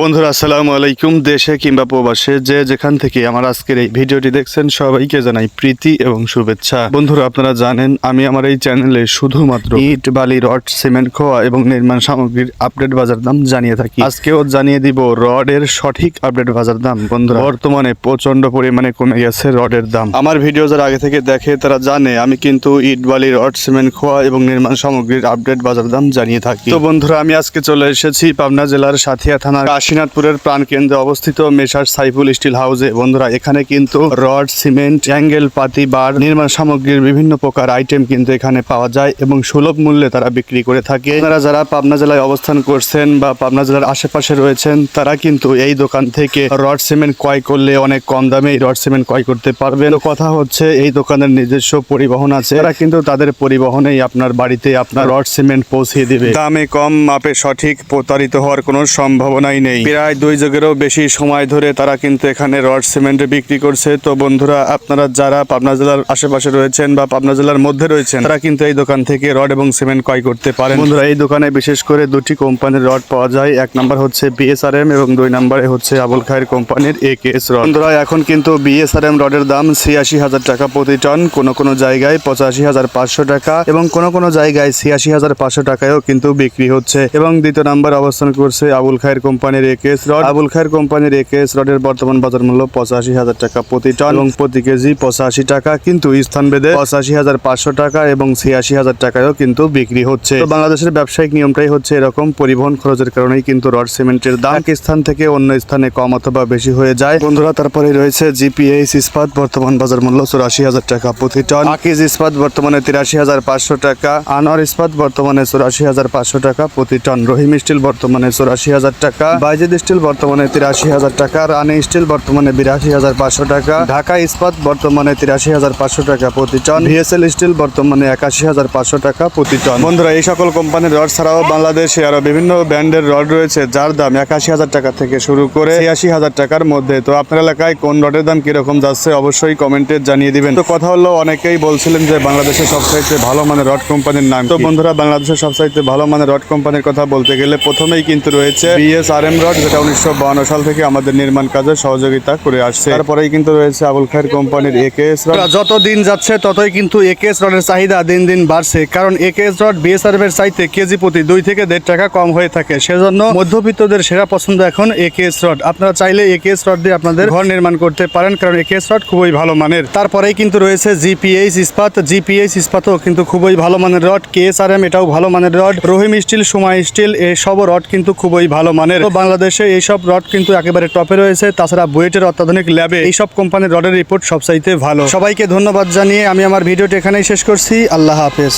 বন্ধুরা, আসসালামু আলাইকুম। দেশে কিংবা প্রবাসে যে যেখান থেকে আমার আজকের এই ভিডিওটি দেখছেন, সবাইকে জানাই প্রীতি এবং শুভেচ্ছা। বন্ধুরা, আপনারা জানেন, আমি আমার এই চ্যানেলে শুধুমাত্র ইট, বালি, রড, সিমেন্ট, খোয়া এবং নির্মাণ সামগ্রীর আপডেট বাজার দাম জানিয়ে থাকি। আজকেও জানিয়ে দিব রডের সঠিক আপডেট বাজার দাম। বন্ধুরা, বর্তমানে প্রচণ্ড পরিমাণে কমে গেছে রডের দাম। আমার ভিডিও যারা আগে থেকে দেখে, তারা জানে, আমি কিন্তু ইট, বালি, রড, সিমেন্ট, খোয়া এবং নির্মাণ সামগ্রীর আপডেট বাজার দাম জানিয়ে থাকি। তো বন্ধুরা, আমি আজকে চলে এসেছি পাবনা জেলার সাথিয়া থানার কাশীনাথপুরের প্রাণকেন্দ্রে অবস্থিত মেসার সাইফুল স্টিল হাউসে। বন্ধুরা, এখানে কিন্তু রড, সিমেন্ট, অ্যাঙ্গেল, পাতি, বার, নির্মাণ সামগ্রীর বিভিন্ন প্রকার আইটেম কিন্তু এখানে পাওয়া যায় এবং সুলভ মূল্যে তারা বিক্রি করে থাকে। আপনারা যারা পাবনা জেলায় অবস্থান করছেন বা পাবনা জেলার আশেপাশে রয়েছেন, তারা কিন্তু এই দোকান থেকে রড, সিমেন্ট ক্রয় করলে অনেক কম দামে রড, সিমেন্ট ক্রয় করতে পারবেন। কথা হচ্ছে, এই দোকানের নিজস্ব পরিবহন আছে। তারা কিন্তু তাদের পরিবহনেই আপনার বাড়িতে আপনার রড, সিমেন্ট পৌঁছিয়ে দিবে। দামে কম মাপে সঠিক প্রতারিত হওয়ার কোনো সম্ভাবনাই নেই। প্রায় দুই যুগেরও বেশি সময় ধরে তারা কিন্তু এখানে রড সিমেন্ট বিক্রি করছে। তো বন্ধুরা, আপনারা যারা পাবনা জেলার আশেপাশে রয়েছেন বা পাবনা জেলার মধ্যে রয়েছেন, তারা কিন্তু এই দোকান থেকে রড এবং সিমেন্ট ক্রয় করতে পারেন। বন্ধুরা, এই দোকানে বিশেষ করে দুটি কোম্পানির রড পাওয়া যায়। এক নাম্বার হচ্ছে বিএসআরএম এবং দুই নম্বরে হচ্ছে আবুল খায়ের কোম্পানির এ কে এস রড। বন্ধুরা, এখন কিন্তু বিএসআরএম রডের দাম ছিয়াশি হাজার টাকা প্রতি টন। কোনো কোনো জায়গায় পঁচাশি হাজার পাঁচশো টাকা এবং কোনো কোনো জায়গায় ছিয়াশি হাজার পাঁচশো টাকায়ও কিন্তু বিক্রি হচ্ছে। এবং দ্বিতীয় নাম্বার অবস্থান করছে আবুল খায়ের কোম্পানির A K S rod. Abul Khayer কোম্পানির এ কে এস রডের বর্তমান বাজার মূল্য পঁচাশি হাজার টাকা প্রতি টন এবং প্রতি কেজি পঁচাশি টাকা, কিন্তু স্থান ভেদে পঁচাশি হাজার পাঁচশো টাকা এবং ছিয়াশি হাজার টাকায়ও কিন্তু বিক্রি হচ্ছে। তো বাংলাদেশের ব্যবসায়িক নিয়মটাই হচ্ছে এরকম, পরিবহন খরচের কারণেই কিন্তু রড সিমেন্টের দাম এক স্থান থেকে অন্য স্থানে কম অথবা বেশি হয়ে যায়। বন্ধুরা তারপরে রয়েছে জিপিএইচ ইস্পাত, বর্তমান বাজার মূল্য চুরাশি হাজার টাকা প্রতি টন। আকিজ ইস্পাত বর্তমানে তিরাশি হাজার পাঁচশো টাকা, আনোয়ার ইস্পাত বর্তমানে চুরাশি হাজার পাঁচশো টাকা প্রতি টন। রহিম স্টিল বর্তমানে চুরাশি হাজার টাকা। বাইজেদ স্টিল বর্তমানে তিরাশি হাজার টাকা, রানি স্টিল বর্তমানে বিরাশি হাজার পাঁচশো টাকা, ঢাকা ইস্পাত বর্তমানে তিরাশি হাজার পাঁচশো টাকা প্রতি টন, ভিএসএল স্টিল বর্তমানে একাশি হাজার পাঁচশো টাকা প্রতি টন। বন্ধুরা, এই সকল কোম্পানির রড ছাড়াও বাংলাদেশে আরও বিভিন্ন ব্র্যান্ডের রড রয়েছে, যার দাম একাশি হাজার টাকা থেকে শুরু করে ছিয়াশি হাজার টাকার মধ্যে। তো আপনার এলাকায় কোন রডের দাম কীরকম যাচ্ছে, অবশ্যই কমেন্টে জানিয়ে দিবেন। তো কথা হলো, অনেকেই বলছিলেন যে বাংলাদেশের সবচাইতে ভালো মানের রড কোম্পানির নাম তো বন্ধুরা, বাংলাদেশের সবচাইতে ভালো মানের রড কোম্পানির কথা বলতে গেলে প্রথমেই কিন্তু রয়েছে বিএস আর রড যেটা উনিশশো সাল থেকে আমাদের নির্মাণ কাজে সহযোগিতা করে আসছে। তারপরেই কিন্তু রয়েছে আবুল খায়ের কোম্পানির একেএস রড যত দিন যাচ্ছে, ততই কিন্তু একেএস রডের চাহিদা দিন দিন বাড়ছে। কারণ একেএস রড বিএসআরএফ এর চাইতে কেজি প্রতি দুই থেকে দেড় টাকা কম হয়ে থাকে। সেজন্য মধ্যবিত্তদের সেরা পছন্দ এখন একেএস রড আপনারা চাইলে একেএস রড দিয়ে আপনাদের ঘর নির্মাণ করতে পারেন, কারণ একেএস রড খুবই ভালো মানের। তারপরেই কিন্তু রয়েছে জিপিএইচ ইস্পাত। জিপিএইচ ইস্পাতও কিন্তু খুবই ভালো মানের রড। কেএসআরএম এটাও ভালো মানের rod. Rahim steel, Suma steel এসব রড কিন্তু খুবই ভালো মানের। বাংলাদেশে এইসব রড কিন্তু একেবারে টপে রয়েছে। তাছাড়া বুয়েটের অত্যাধুনিক ল্যাবে এইসব কোম্পানির রডের রিপোর্ট সবচাইতে ভালো। সবাইকে ধন্যবাদ জানিয়ে আমি আমার ভিডিওটি এখানেই শেষ করছি। আল্লাহ হাফেজ।